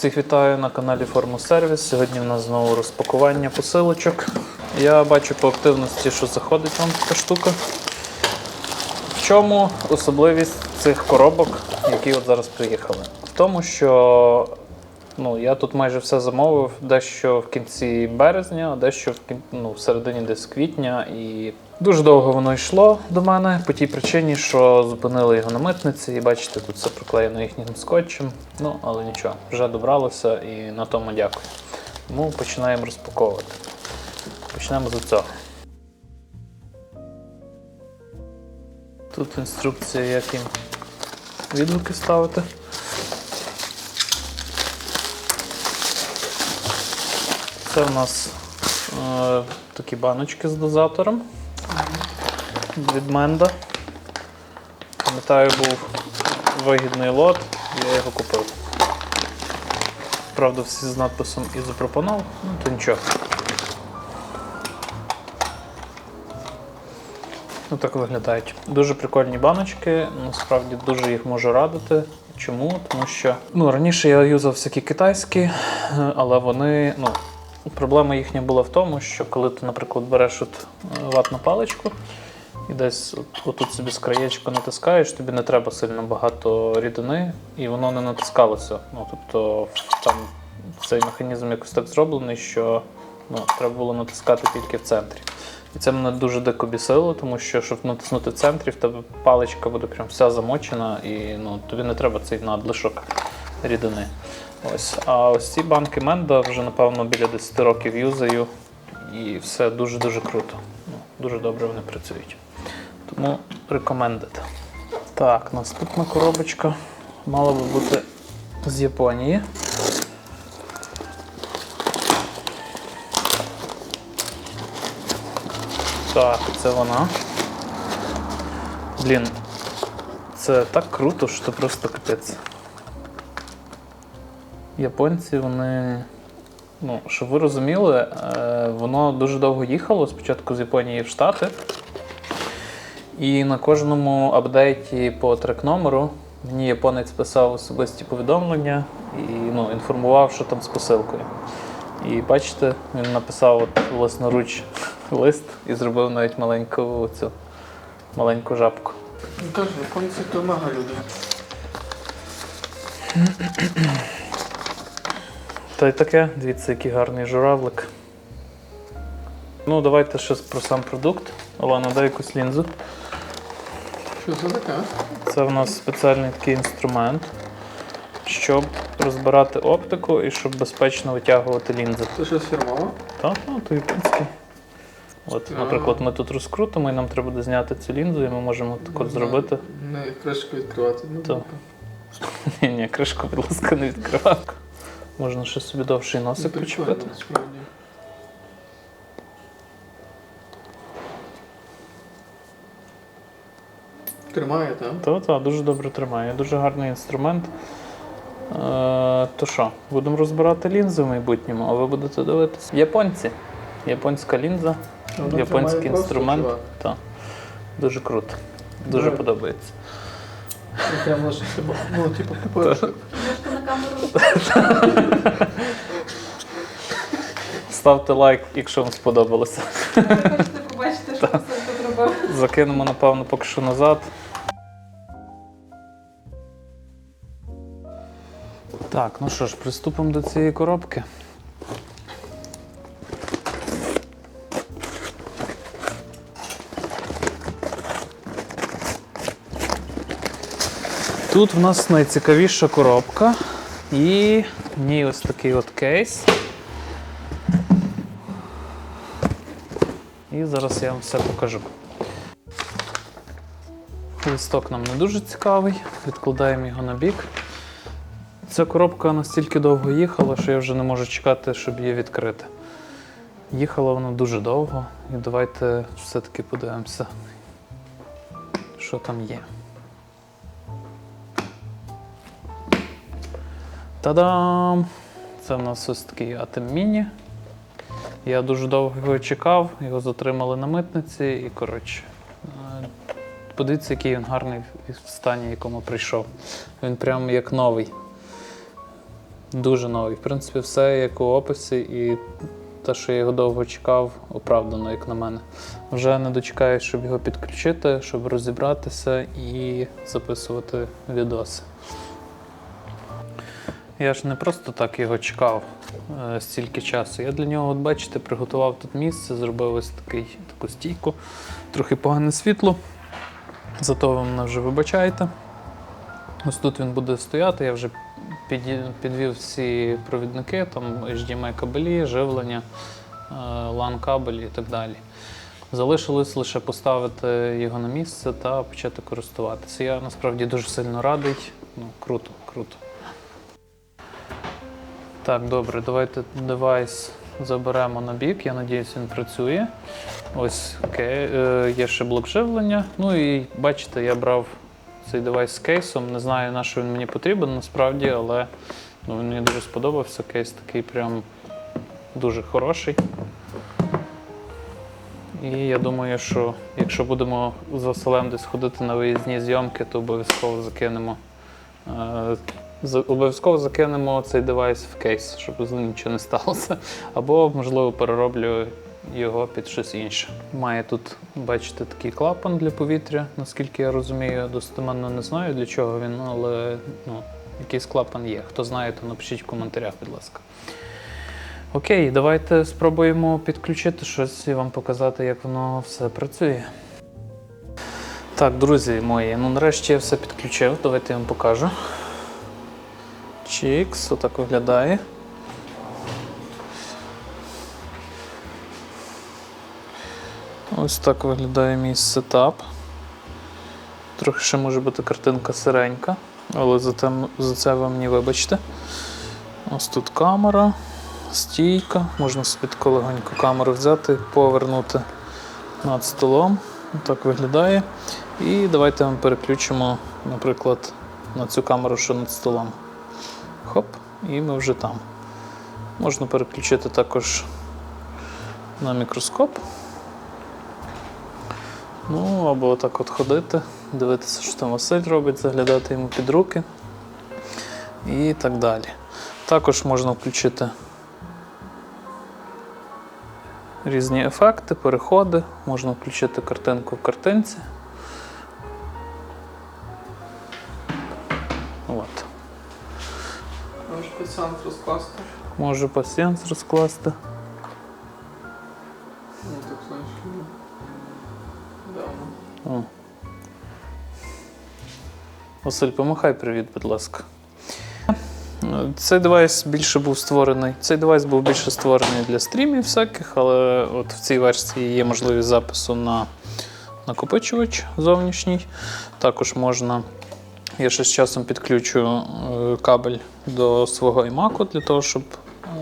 Всіх вітаю на каналі Формусервіс. Сьогодні в нас знову розпакування посилочок. Я бачу по активності, що заходить вам така штука. В чому особливість цих коробок, які от зараз приїхали? В тому, що ну, я тут майже все замовив, дещо в кінці березня, дещо в, ну, в середині десь квітня. І дуже довго воно йшло до мене по тій причині, що зупинили його на митниці, і бачите, тут все приклеєно їхнім скотчем. Ну, але нічого, вже добралося і на тому дякую. Тому починаємо розпаковувати. Почнемо з цього. Тут інструкція, як їм відгуки ставити. Це в нас е, такі баночки з дозатором від Менда. Пам'ятаю, був вигідний лот, я його купив. Правда, всі з надписом ізопропанол, ну то нічого. Ну так виглядають. Дуже прикольні баночки, насправді дуже їх можу радити. Чому? Тому що ну, раніше я юзав всякі китайські, але вони. ну, Проблема їхня була в тому, що коли ти, наприклад, береш от ватну паличку і десь от, отут собі з краєчка натискаєш, тобі не треба сильно багато рідини, і воно не натискалося. Ну, тобто там цей механізм якось так зроблений, що ну, треба було натискати тільки в центрі. І це мене дуже дико бісило, тому що щоб натиснути в центрі, в тебе паличка буде прям вся замочена, і ну, тобі не треба цей надлишок рідини. Ось. А ось ці банки Менда вже, напевно, біля 10 років юзаю, і все дуже-дуже круто. Ну, дуже добре вони працюють. Тому recommended. Так, наступна коробочка мала би бути з Японії. Так, це вона. Блін, це так круто, що просто капець. Японці, вони. Ну, щоб ви розуміли, е, воно дуже довго їхало спочатку з Японії в Штати. І на кожному апдейті по трек-номеру мені японець писав особисті повідомлення і ну, інформував, що там з посилкою. І бачите, він написав от власноруч лист і зробив навіть маленьку цю маленьку жабку. Ну теж японці то мага люди. Та й таке, дивіться, який гарний журавлик. Ну, давайте ще про сам продукт. Олена, дай якусь лінзу. Що це таке? Це в нас спеціальний такий інструмент, щоб розбирати оптику і щоб безпечно витягувати лінзи. Це щось фірмове? Так, ну, то японський. От, наприклад, ми тут розкрутимо і нам треба буде зняти цю лінзу, і ми можемо так от зробити. Не кришку відкривати. Ну, То. Ні, ні, кришку, будь ласка, не відкривай. Можна ще собі довший носик прикольно, почепити. насправді. Тримає, так? Та, та, дуже добре тримає. Дуже гарний інструмент. Е, то що, будемо розбирати лінзи в майбутньому, а ви будете дивитися. Японці. Японська лінза, Воно японський тримає інструмент. Та. Дуже круто. Дуже Давай. подобається. Ну, Прямо ж, типу, ну, типу, пипочок. Можете на камеру. Ставте лайк, якщо вам сподобалося. Ви хочете побачити, що Василь тут робив. Закинемо, напевно, поки що назад. Так, ну що ж, приступимо до цієї коробки. Тут в нас найцікавіша коробка і в ній ось такий от кейс. І зараз я вам все покажу. Листок нам не дуже цікавий, відкладаємо його на бік. Ця коробка настільки довго їхала, що я вже не можу чекати, щоб її відкрити. Їхала вона дуже довго, і давайте все-таки подивимося, що там є. Та-дам! Це в нас ось такий Atem Mini. Я дуже довго його чекав, його затримали на митниці і коротше. е, Подивіться, який він гарний в стані, якому прийшов. Він прям як новий. Дуже новий. В принципі, все як у описі, і те, що я його довго чекав, оправдано, як на мене. Вже не дочекаюсь, щоб його підключити, щоб розібратися і записувати відоси. Я ж не просто так його чекав е, стільки часу. Я для нього, от бачите, приготував тут місце, зробив ось такий, таку стійку, трохи погане світло. Зато ви мене вже вибачаєте. Ось тут він буде стояти. Я вже підвів всі провідники, там HDMI кабелі, живлення, е, LAN кабелі і так далі. Залишилось лише поставити його на місце та почати користуватися. Я насправді дуже сильно радий. Ну, круто, круто. Так, добре, давайте девайс заберемо на бік. Я надіюсь, він працює. Ось окей, е, є ще блок живлення. Ну і бачите, я брав цей девайс з кейсом. Не знаю, на що він мені потрібен насправді, але ну, він мені дуже сподобався. Кейс такий прям дуже хороший. І я думаю, що якщо будемо з Василем десь ходити на виїзні зйомки, то обов'язково закинемо. е, Обов'язково закинемо цей девайс в кейс, щоб з ним нічого не сталося. Або, можливо, перероблю його під щось інше. Має тут, бачите, такий клапан для повітря, наскільки я розумію, достеменно не знаю для чого він, але ну, якийсь клапан є. Хто знає, то напишіть в коментарях, будь ласка. Окей, давайте спробуємо підключити щось і вам показати, як воно все працює. Так, друзі мої, ну нарешті я все підключив. Давайте я вам покажу. Чікс, отак виглядає. Ось так виглядає мій сетап. Трохи ще може бути картинка сиренька, але за, тем- за це ви мені вибачте. Ось тут камера, стійка. Можна собі таку легоньку камеру взяти, повернути над столом. Так виглядає. І давайте ми переключимо, наприклад, на цю камеру, що над столом. Хоп, і ми вже там. Можна переключити також на мікроскоп. Ну, або отак от ходити, дивитися, що там Василь робить, заглядати йому під руки і так далі. Також можна включити різні ефекти, переходи, можна включити картинку в картинці. От. Може пацієнт розкласти? Можу пасіянс розкласти. Василь, помахай привіт, будь ласка. Цей девайс більше був створений. Цей девайс був більше створений для стрімів всяких, але от в цій версії є можливість запису на накопичувач зовнішній. Також можна. Я ще з часом підключу е, кабель до свого iMac для того, щоб.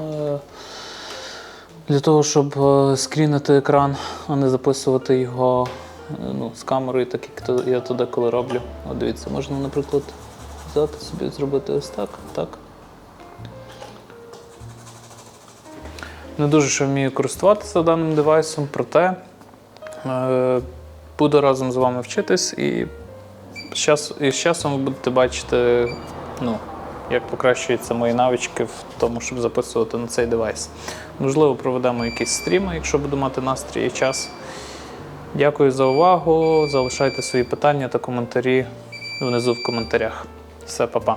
е, Для того, щоб е, скрінити екран, а не записувати його ну, з камерою, так як я туди коли роблю. От дивіться, можна, наприклад, взяти собі, зробити ось так, так. Не дуже ще вмію користуватися даним девайсом, проте е, буду разом з вами вчитись і з, час, і з часом ви будете бачити, ну, як покращуються мої навички в тому, щоб записувати на цей девайс. Можливо, проведемо якісь стріми, якщо буду мати настрій і час. Дякую за увагу. Залишайте свої питання та коментарі внизу в коментарях. Все, па-па.